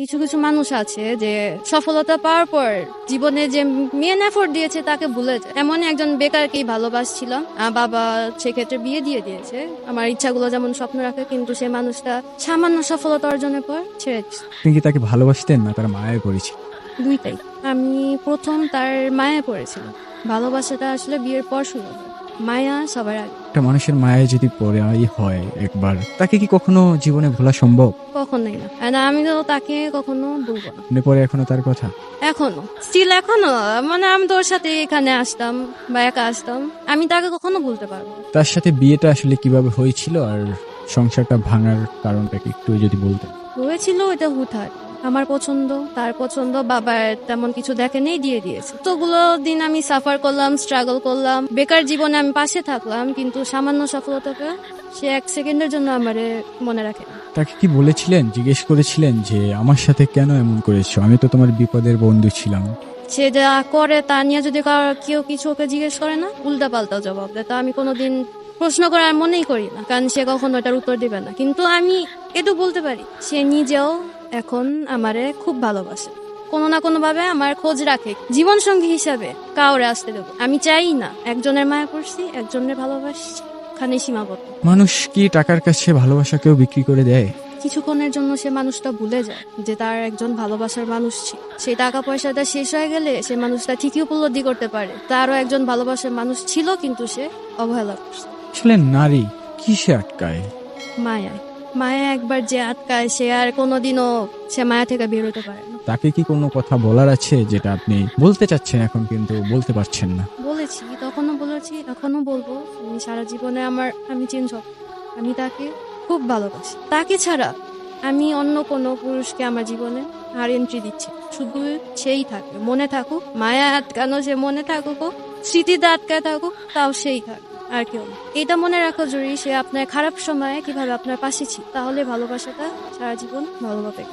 কিছু কিছু মানুষ আছে যে সফলতা পাওয়ার পর জীবনে যে মেন এফোর্ট দিয়েছে তাকে ভুলে যায়। এমন একজন বেকারকেই ভালোবাসছিলাম বাবা সেক্ষেত্রে বিয়ে দিয়ে দিয়েছে। আমার ইচ্ছাগুলো যেমন স্বপ্ন রাখে কিন্তু সে মানুষটা সামান্য সফলতা অর্জনের পর ছেড়ে দিচ্ছে। আপনি কি তাকে ভালোবাসতেন না তার মায়ায় পড়েছে দুইটাই। আমি প্রথম তার মায়া পড়েছিলাম। ভালোবাসাটা আসলে বিয়ের পর শুরু হয়। মায়া সবার আগে। একটা মানুষের মায়ায় যদি পড়ে হয় একবার তাকে কি কখনো জীবনে ভোলা সম্ভব? কখনোই না। আর আমি তো তাকে কখনো বলব না। মনে পড়ে এখনও তার কথা? এখনও। স্টিল এখনও। মানে আমি তোর সাথে এখানে আসতাম বা একা আসতাম আমি তাকে কখনো বলতে পারব না। তার সাথে বিয়েটা আসলে কীভাবে হয়েছিল আর সংসারটা ভাঙার কারণটা কি একটু যদি বলতেন? হয়েছিল এটা হুটহাট। আমার পছন্দ তার পছন্দ বাবার তেমন কিছু দেখেনি দিয়ে দিয়েছে। তোগুলো দিন আমি সাফার করলাম স্ট্রাগল করলাম বেকার জীবনে আমি পাশে থাকলাম কিন্তু সামান্য সফলতাকে সে এক সেকেন্ডের জন্য আমারে মনে রাখে না। তাকে কি বলেছিলেন জিজ্ঞেস করেছিলেন যে আমার সাথে কেন এমন করেছ? আমি তো তোমার বিপদের বন্ধু ছিলাম। সে যা করে তা নিয়ে যদি কেউ কিছু ওকে জিজ্ঞেস করে না উল্টা পাল্টা জবাব দেয়। তা আমি কোনোদিন প্রশ্ন করার মনেই করি না কারণ সে কখনো এটার উত্তর দিবে না। কিন্তু আমি এটু বলতে পারি সে নিজেও এখন আমারে খুব ভালোবাসে। কোনো না কোনো ভাবে আমার খোঁজ রাখে। জীবন সঙ্গী হিসাবে কাউরে আসতে দেবো। আমি চাই না একজনের মায়া করছি একজনের ভালোবাসি খানে সীমাবদ্ধ। মানুষ কি টাকার কাছে ভালোবাসাকেও বিক্রি করে দেয়? কিছুক্ষণের জন্য সে মানুষটা ভুলে যায় যে তার একজন ভালোবাসার মানুষ ছিল সেই টাকা পয়সাটা শেষ হয়ে গেলে সে মানুষটা ঠিকই উপলব্ধি করতে পারে। তারও একজন ভালোবাসার মানুষ ছিল কিন্তু সে অবহেলা করছে। আসলে নারী কিসে আটকায়? মায়ায়। মায়া একবার যে আটকায় সে আর কোনোদিনও সে মায়া থেকে বের হতে পারে না। তাকে কি কোনো কথা বলার আছে যেটা আপনি বলতে চাচ্ছেন এখন কিন্তু বলতে পারছেন না? বলেছি তখনও বলেছি এখনও বলব। আমি সারা জীবনে আমার আমি চেঞ্জ হব। আমি তাকে খুব ভালোবাসি। তাকে ছাড়া আমি অন্য কোনো পুরুষকে আমার জীবনে আর এন্ট্রি দিচ্ছি শুধু সেই থাকবে মনে থাকুক মায়া আটকানো সে মনে থাকুক স্মৃতিতে আটকায় থাকুক তাও সেই থাকুক আর কেউ এটা মনে রাখা জরুরি, সে আপনার খারাপ সময়ে কীভাবে আপনার পাশে ছিল তাহলে ভালোবাসাটা সারা জীবন ভালোভাবে।